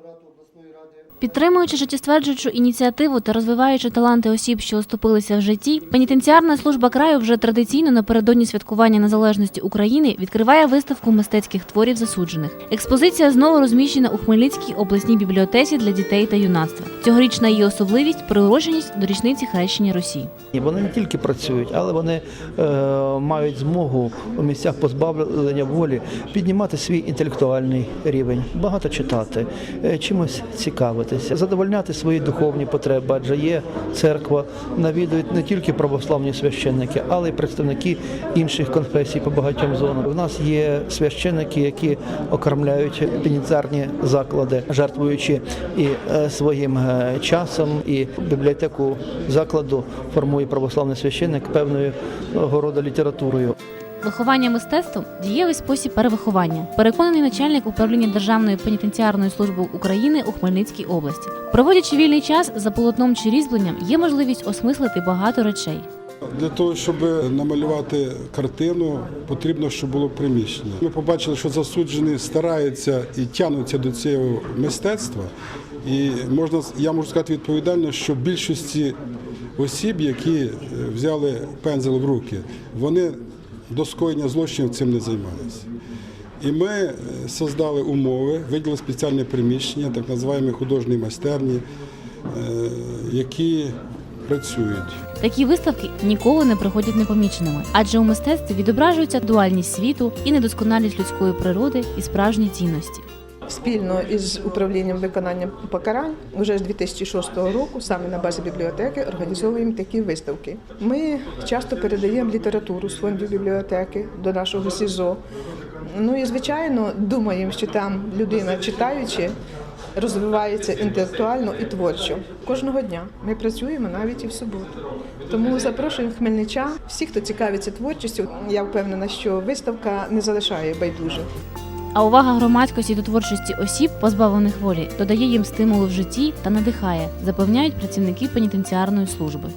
апарату обласної ради. Підтримуючи життєстверджуючу ініціативу та розвиваючи таланти осіб, що оступилися в житті, пенітенціарна служба краю вже традиційно напередодні святкування незалежності України відкриває виставку мистецьких творів засуджених. Експозиція знову розміщена у Хмельницькій обласній бібліотеці для дітей та юнацтва. Цьогорічна її особливість приуроченість до річниці хрещення Русі. І вони не тільки працюють, але вони е, мають змогу у місцях позбавлення волі піднімати свій інтелектуальний рівень, багато читати, чимось цікавитися, задовольняти свої духовні потреби, адже є церква, навідують не тільки православні священники, але й представники інших конфесій по багатьом зонам. У нас є священники, які окормляють пенітарні заклади, жертвуючи і е, своїм е, часом, і бібліотеку закладу формує православний священник певною е, літературою. Виховання мистецтвом дієвий спосіб перевиховання. Переконаний начальник управління Державної пенітенціарної служби України у Хмельницькій області. Проводячи вільний час за полотном чи різьбленням, є можливість осмислити багато речей. Для того, щоб намалювати картину, потрібно, щоб було приміщення. Ми побачили, що засуджені стараються і тягнуться до цього мистецтва. І можна, я можу сказати відповідально, що більшості осіб, які е, взяли пензел в руки, вони до скоєння злочинів цим не займалися. І ми е, создали умови, виділили спеціальне приміщення, так називаємо художні майстерні, е, які працюють. Такі виставки ніколи не проходять непоміченими, адже у мистецтві відображується дуальність світу і недосконалість людської природи і справжні цінності. Спільно із управлінням виконання покарань вже з 2006 року, саме на базі бібліотеки, організовуємо такі виставки. Ми часто передаємо літературу з фондів бібліотеки до нашого СІЗО. Ну і звичайно, думаємо, що там людина, читаючи, розвивається інтелектуально і творчо. Кожного дня ми працюємо навіть і в суботу. Тому запрошуємо хмельничан, всіх, хто цікавиться творчістю. Я впевнена, що виставка не залишає байдуже. А увага громадськості до творчості осіб, позбавлених волі, додає їм стимулу в житті та надихає, запевняють працівники пенітенціарної служби.